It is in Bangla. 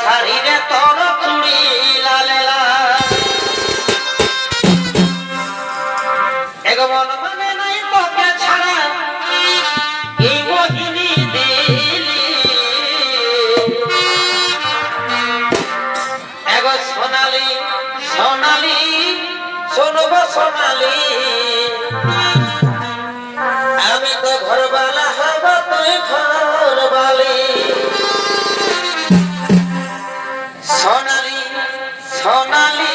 শাড়ি রে তোর চুড়ি লাল। এগো মন মানে নাই তোকে ছাড়া। এই মোহিনী দিলি। এগো সোনালি সোনালি, শোনব সোনালি। বাঙালি